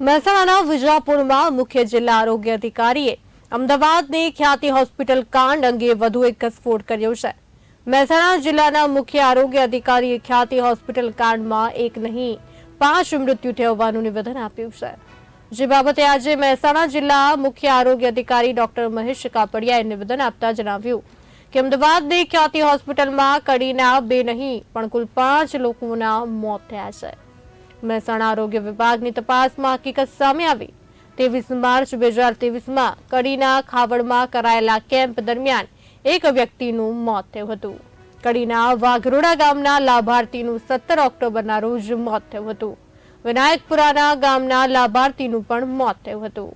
મહેસાણાના વિજાપુરમાં મુખ્ય જિલ્લા આરોગ્ય અધિકારીએ અમદાવાદની ખ્યાતિ હોસ્પિટલ કાંડ અંગે વધુ એક સ્ફોટ કર્યો છે. મહેસાણા જિલ્લાના મુખ્ય આરોગ્ય અધિકારીએ ખ્યાતિ હોસ્પિટલ કાંડમાં એક નહીં, પાંચ મૃત્યુ થવાનું નિવેદન આપ્યું છે. જે બાબતે આજે મહેસાણા જિલ્લા મુખ્ય આરોગ્ય અધિકારી ડોક્ટર મહેશ કાપડિયાએ નિવેદન આપતા જણાવ્યું કે અમદાવાદની ખ્યાતિ હોસ્પિટલમાં કડીના બે નહીં, પણ કુલ પાંચ લોકોના મોત થયા છે. મહેસાણા આરોગ્ય વિભાગની તપાસમાં હકીકત સામે આવી. ત્રેવીસ માર્ચ બે હજાર ત્રેવીસમાં કડીના ખાવડમાં કરાયેલા કેમ્પ દરમિયાન એક વ્યક્તિનું મોત થયું હતું. કડીના વાઘરોડા ગામના લાભાર્થીનું સત્તર ઓક્ટોબરના રોજ મોત થયું હતું. વિનાયકપુરાના ગામના લાભાર્થીનું પણ મોત થયું હતું.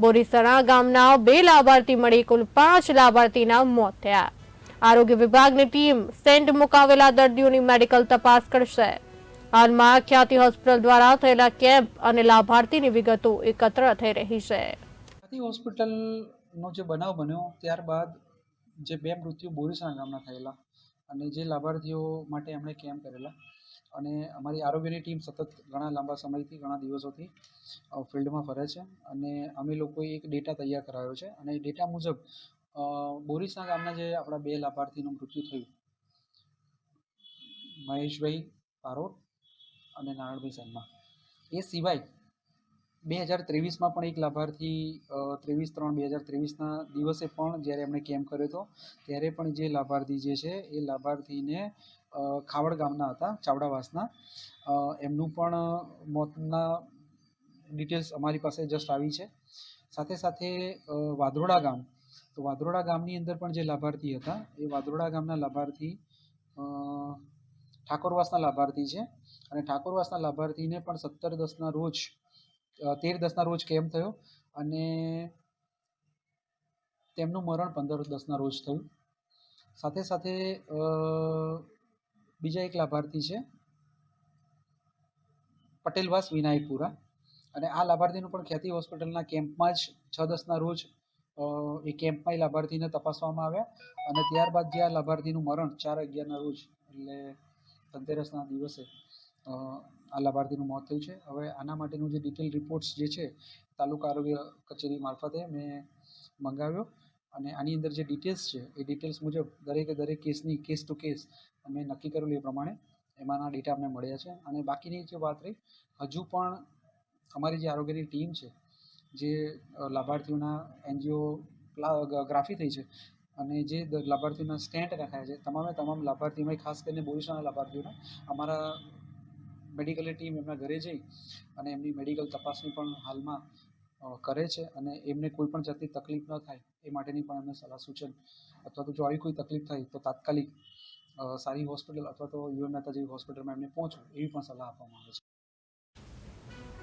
બોરીસણા ગામના બે લાભાર્થી મળી કુલ પાંચ લાભાર્થીના મોત થયા. આરોગ્ય વિભાગની ટીમ સેન્ટ મુકાવેલા દર્દીઓની મેડિકલ તપાસ કરશે. હાલમાં ખ્યાતિ હોસ્પિટલ દ્વારા થયેલા કેમ્પ અને લાભાર્થીની વિગતો એકત્ર થઈ રહી છે. હોસ્પિટલનો જે બનાવ બન્યો ત્યારબાદ જે બે મૃત્યુ બોરીસણા ગામના થયેલા અને જે લાભાર્થીઓ માટે એમણે કેમ્પ કરેલા અને અમારી આરોગ્યની ટીમ સતત ઘણા લાંબા સમયથી, ઘણા દિવસોથી ફિલ્ડમાં ફરે છે અને અમે લોકોએ એક ડેટા તૈયાર કરાયો છે અને ડેટા મુજબ બોરીસણા ગામના જે આપણા બે લાભાર્થીનું મૃત્યુ થયું, મહેશભાઈ પારોટ અને નારાયણભાઈ શર્મા. એ સિવાય બે હજાર ત્રેવીસમાં પણ એક લાભાર્થી ત્રેવીસ ત્રણ બે હજાર ત્રેવીસના દિવસે પણ જ્યારે એમણે કેમ્પ કર્યો હતો, ત્યારે પણ જે લાભાર્થી જે છે, એ લાભાર્થીને ખાવડ ગામના હતા, ચાવડાવાસના. એમનું પણ મોતના ડિટેલ્સ અમારી પાસે જસ્ટ આવી છે. સાથે સાથે વાદરોડા ગામ. તો વાદરોડા ગામની અંદર પણ જે લાભાર્થી હતા, એ વાદરોડા ગામના લાભાર્થી ઠાકોરવાસના લાભાર્થી છે. અને ઠાકોરવાસના લાભાર્થીને પણ સત્તર દસના રોજ તેર દસના રોજ કેમ્પ થયો? અને તેમનું મરણ પંદર દસના રોજ થયું. સાથે સાથે બીજા એક લાભાર્થી છે, પટેલવાસ વિનાયકપુરા. અને આ લાભાર્થીનું પણ ખ્યાતિ હોસ્પિટલના કેમ્પમાં જ છ દસના રોજ એ કેમ્પમાં લાભાર્થીને તપાસવામાં આવ્યા. અને ત્યારબાદ જે આ લાભાર્થીનું મરણ ચાર અગિયારના રોજ, એટલે ધનતેરસના દિવસે આ લાભાર્થીનું મોત થયું છે. હવે આના માટેનું જે ડિટેલ રિપોર્ટ્સ જે છે, તાલુકા આરોગ્ય કચેરી મારફતે મેં મંગાવ્યો અને આની અંદર જે ડિટેલ્સ છે, એ ડિટેલ્સ મુજબ દરેકે દરેક કેસની કેસ ટુ કેસ અમે નક્કી કરેલું એ પ્રમાણે એમાંના ડેટા અમને મળ્યા છે. અને બાકીની જે વાત રહી, હજુ પણ અમારી જે આરોગ્યની ટીમ છે, જે લાભાર્થીઓના એનજીઓ ગ્રાફી થઈ છે અને જે લાભાર્થીના સ્ટેન્ટ રખાયા છે, તમામે તમામ લાભાર્થીઓમાં, ખાસ કરીને બોરીસાના લાભાર્થીઓના, અમારા મેડિકલની ટીમ એમના ઘરે જઈ અને એમની મેડિકલ તપાસણી પણ હાલમાં કરે છે અને એમને કોઈ પણ જાતની તકલીફ ન થાય, એ માટેની પણ એમને સલાહ સૂચન અથવા તો જો આવી કોઈ તકલીફ થાય તો તાત્કાલિક સારી હોસ્પિટલ અથવા તો યુએન મહેતા જેવી હોસ્પિટલમાં એમને પહોંચવું, એવી પણ સલાહ આપવામાં આવે છે.